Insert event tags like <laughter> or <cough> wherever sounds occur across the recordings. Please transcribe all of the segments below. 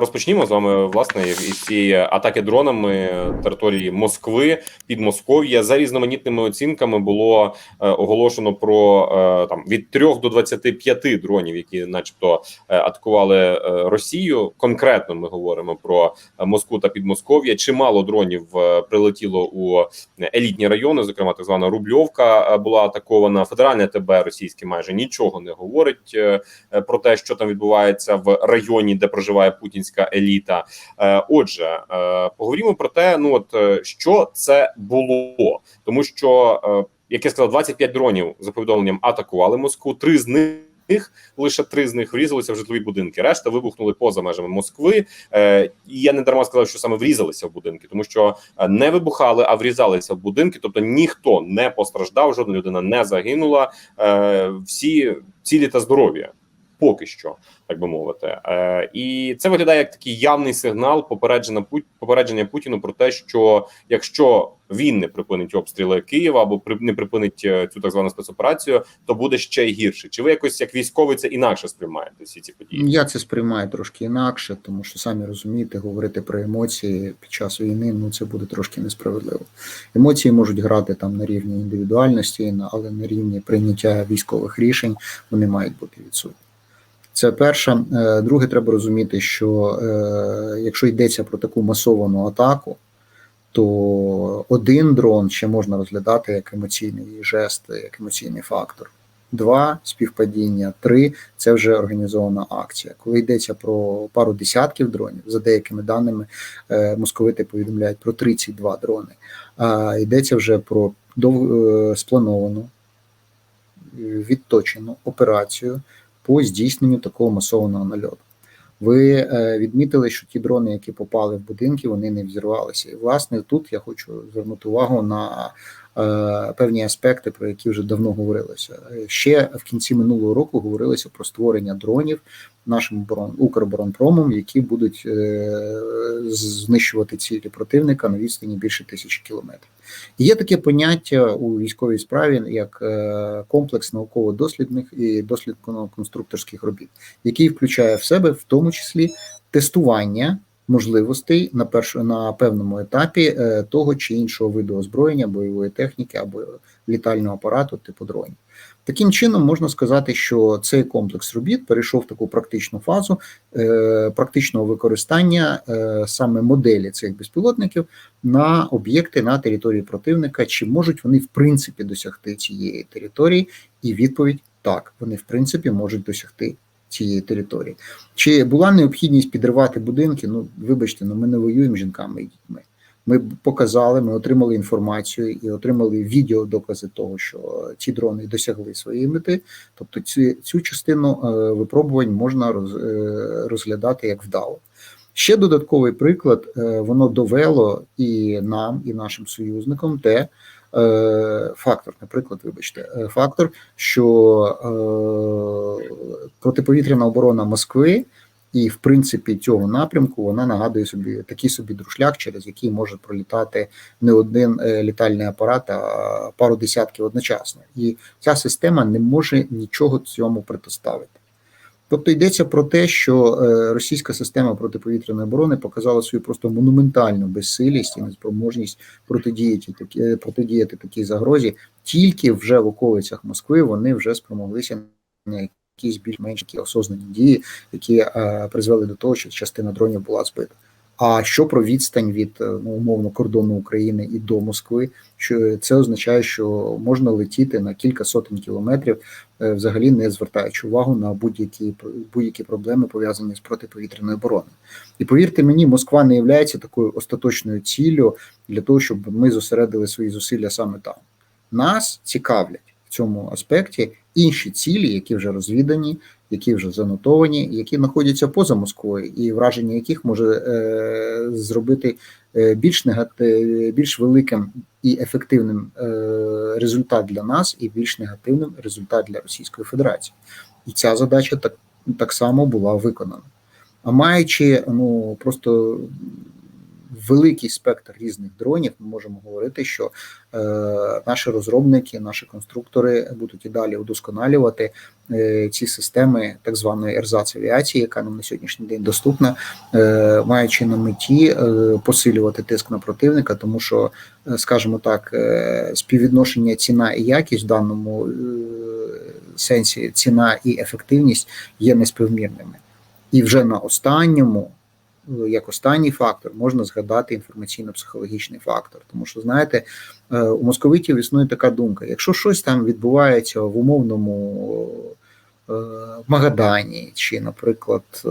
Розпочнімо з вами власне із цієї атаки дронами території Москви, Підмосков'я. За різноманітними оцінками було е, оголошено про е, там від 3 до 25 дронів, які, начебто, е, атакували е, Росію. Конкретно ми говоримо про Москву та Підмосков'я. Чимало дронів е, прилетіло у елітні райони, зокрема так звана Рубльовка е, була атакована. Федеральне ТБ російське майже нічого не говорить е, про те, що там відбувається в районі, де проживає путінська еліта. Е, Отже, е, поговоримо про те, ну от е, що це було, тому що як я сказав, 25 дронів за повідомленням атакували Москву. Три з них лише три з них врізалися в житлові будинки. Решта вибухнули поза межами Москви. І я не дарма сказав, що саме врізалися в будинки, тому що не вибухали, а врізалися в будинки. Тобто ніхто не постраждав, жодна людина не загинула. Всі цілі та здорові. Поки що, так би мовити, е, і це виглядає як такий явний сигнал попередження попередження Путіну про те, що якщо він не припинить обстріли Києва або не припинить е, цю так звану спецоперацію, то буде ще й гірше. Чи ви якось як військовий це інакше сприймаєте всі ці події? Я це сприймаю трошки інакше, тому що самі розумієте, говорити про емоції під час війни ну це буде трошки несправедливо. Емоції можуть грати там на рівні індивідуальності, але на рівні прийняття військових рішень вони мають бути відсутні. Це перше. Е, Друге, треба розуміти, що е, якщо йдеться про таку масовану атаку, то один дрон ще можна розглядати як емоційний жест, як емоційний фактор. Два співпадіння, три це вже організована акція. Коли йдеться про пару десятків дронів, за деякими даними е, московити повідомляють про 32 дрони. А йдеться вже про дов... сплановану, відточену операцію по здійсненню такого масованого нальоту. Ви е, відмітили, що ті дрони, які попали в будинки, вони не взірвалися. І власне тут я хочу звернути увагу на певні аспекти, про які вже давно говорилося. Е, Ще в кінці минулого року говорилося про створення дронів нашим оборон Укроборонпромом, які будуть е, знищувати цілі противника на відстані більше тисячі кілометрів. Є таке поняття у військовій справі як е, комплекс науково-дослідних і дослідно-конструкторських робіт, який включає в себе в тому числі тестування можливостей на перш, на певному етапі е, того чи іншого виду озброєння, бойової техніки або літального апарату типу дронів. Таким чином можна сказати, що цей комплекс робіт перейшов в таку практичну фазу е, практичного використання е, саме моделі цих безпілотників на об'єкти на території противника, чи можуть вони в принципі досягти цієї території? І відповідь так, вони в принципі можуть досягти цієї території. Чи була необхідність підривати будинки? Ну, вибачте, ну ми не воюємо з жінками і дітьми. Ми показали, ми отримали інформацію і отримали відеодокази того, що ці дрони досягли своєї мети. Тобто, цю, цю частину е, випробувань можна е, розглядати як вдало. Ще додатковий приклад, е, воно довело і нам, і нашим союзникам те. Е, Фактор, наприклад, вибачте, е, фактор, що е, протиповітряна оборона Москви і, в принципі, цього напрямку вона нагадує собі такий собі друшляк, через який може пролітати не один літальний апарат, а пару десятків одночасно. І ця система не може нічого цьому протиставити. Тобто йдеться про те, що е, російська система протиповітряної оборони показала свою просто монументальну безсилість і неспроможність протидіяти такі протидіяти такій загрозі. Тільки вже в околицях Москви вони вже спромоглися на якісь більш-менш осознані дії, які е, призвели до того, що частина дронів була збита. А що про відстань від е, ну, умовно кордону України і до Москви? Що це означає, що можна летіти на кілька сотень кілометрів, е, взагалі не звертаючи увагу на будь-які будь-які проблеми пов'язані з протиповітряною обороною. І повірте мені, Москва не є такою остаточною ціллю для того, щоб ми зосередили свої зусилля саме там. Нас цікавлять в цьому аспекті інші цілі, які вже розвідані, які вже занотовані, які знаходяться поза Москвою, і враження яких може е, зробити е, більш негатив, більш великим і ефективним е, результат для нас, і більш негативним результат для Російської Федерації. І ця задача так, так само була виконана. А маючи ну просто великий спектр різних дронів, ми можемо говорити, що е, наші розробники, наші конструктори будуть і далі удосконалювати е, ці системи так званої ерзац авіації, яка нам на сьогоднішній день доступна, е, маючи на меті е, посилювати тиск на противника, тому що, е, скажімо так, е, співвідношення ціна і якість в даному е, сенсі ціна і ефективність є неспівмірними. І вже на останньому, як останній фактор, можна згадати інформаційно-психологічний фактор. Тому що, знаєте, е, у московитів існує така думка: якщо щось там відбувається в умовному е, Магадані, чи, наприклад, е,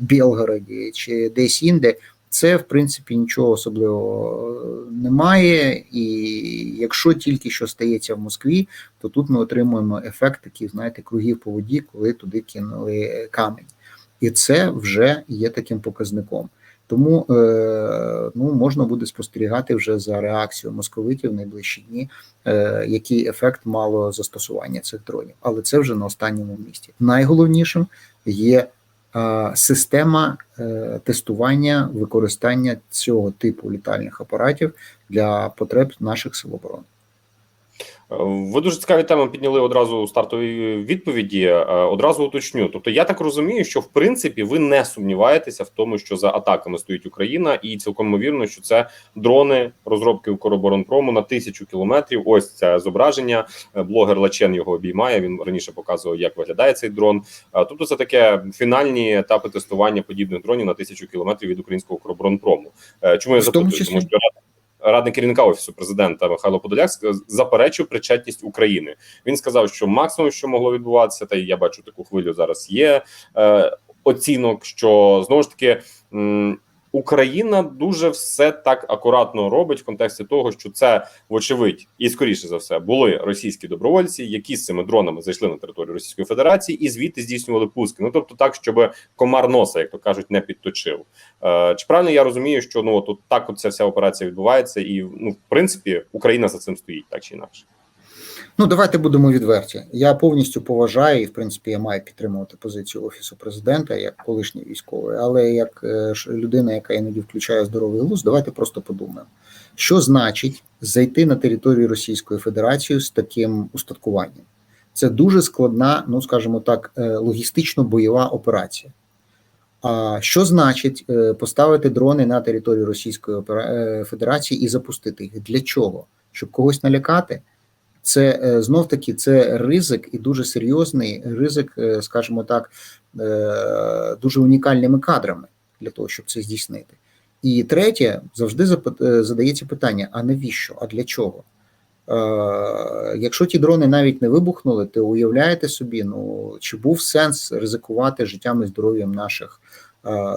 Білгороді, чи десь інде, це в принципі нічого особливого немає. І якщо тільки що стається в Москві, то тут ми отримуємо ефект таких, знаєте, кругів по воді, коли туди кинули камінь. І це вже є таким показником. Тому е, ну, можна буде спостерігати вже за реакцією московитів в найближчі дні, е, який ефект мало застосування цих дронів. Але це вже на останньому місці. Найголовнішим є е, система тестування використання цього типу літальних апаратів для потреб наших сил оборони. Ви дуже цікаві теми підняли одразу у стартовій відповіді. Е, Одразу уточню. Тобто, я так розумію, що в принципі ви не сумніваєтеся в тому, що за атаками стоїть Україна, і цілком ймовірно, що це дрони розробки Укроборонпрому на тисячу кілометрів. Ось це зображення. Е, Блогер Лачен його обіймає. Він раніше показував, як виглядає цей дрон. Е, Тобто, це таке фінальні етапи тестування подібних дронів на тисячу кілометрів від українського Укроборонпрому. Чому я запитую? Тому що радник керівника офісу президента Михайло Подоляк заперечив причетність України. Він сказав, що максимум, що могло відбуватися, та я бачу таку хвилю зараз. Є е, оцінок, що знову ж таки. Україна дуже все так акуратно робить в контексті того, що це вочевидь і скоріше за все були російські добровольці, які з цими дронами зайшли на територію Російської Федерації і звідти здійснювали пуски. Ну тобто, так, щоб комар носа, як то кажуть, не підточив. Е, Чи правильно я розумію, що ну от, от так от ця вся операція відбувається, і ну в принципі Україна за цим стоїть так чи інакше. Ну, давайте будемо відверті. Я повністю поважаю, і в принципі я маю підтримувати позицію офісу президента як колишній військовий, але як е, людина, яка іноді включає здоровий глузд, давайте просто подумаємо, що значить зайти на територію Російської Федерації з таким устаткуванням. Це дуже складна, ну скажімо так, е, логістично-бойова операція. А що значить е, поставити дрони на територію Російської Федерації і запустити їх? Для чого? Щоб когось налякати? Це е, знов таки це ризик і дуже серйозний ризик, е, скажімо так, е, дуже унікальними кадрами для того, щоб це здійснити. І третє, завжди задається питання: а навіщо? А для чого? Якщо ті дрони навіть не вибухнули, то уявляєте собі, ну чи був сенс ризикувати життям і здоров'ям наших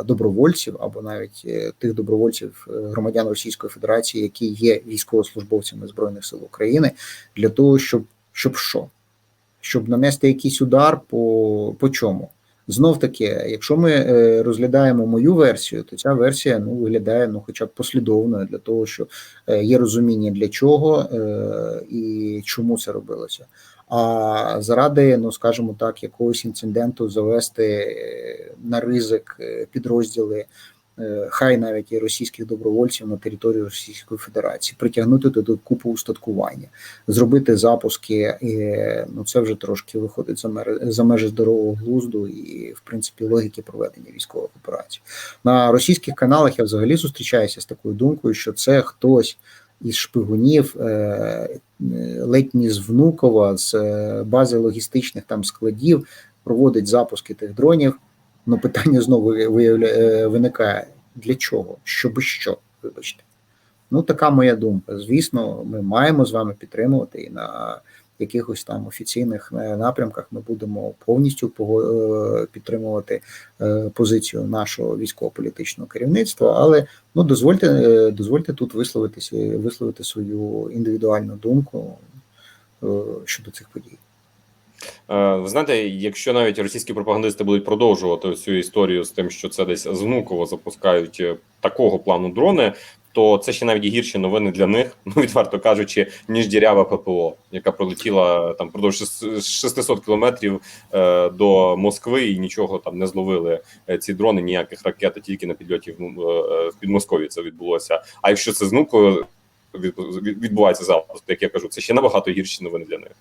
добровольців або навіть е, тих добровольців е, громадян Російської Федерації, які є військовослужбовцями Збройних сил України, для того, щоб щоб що? Щоб нанести якийсь удар по, по чому? Знов таки, якщо ми е, розглядаємо мою версію, то ця версія ну виглядає ну, хоча б послідовною для того, що е, є розуміння для чого е, і чому це робилося. А заради, ну скажімо так, якогось інциденту завести на ризик підрозділи, хай навіть і російських добровольців на територію Російської Федерації, притягнути туди купу устаткування, зробити запуски, е, ну це вже трошки виходить за мери за межі здорового глузду і, в принципі, логіки проведення військових операцій. На російських каналах я взагалі зустрічаюся з такою думкою, що це хтось із шпигунів, е, е, ледь з Внукова, з е, бази логістичних там складів, проводить запуски тих дронів. Ну, питання знову е, виникає: для чого? Щоби що, вибачте. Ну, така моя думка. Звісно, ми маємо з вами підтримувати і на якихось там офіційних е, напрямках ми будемо повністю е, підтримувати е, позицію нашого військово-політичного керівництва. Але ну дозвольте, дозвольте тут висловитися, висловити свою індивідуальну думку щодо цих подій. Е, Ви знаєте, якщо навіть російські пропагандисти будуть продовжувати цю історію з тим, що це десь з Внуково запускають е, такого плану дрони, то це ще навіть гірші новини для них, <laughs> ну відверто кажучи, ніж дірява ППО, яка пролетіла там продовж шес- 600 кілометрів е, до Москви і нічого там не зловили е, ці дрони, ніяких ракет, а тільки на підльоті в, в Підмосков'ї це відбулося. А якщо це з Внуково від- відбувається запуск, як я кажу, це ще набагато гірші новини для них.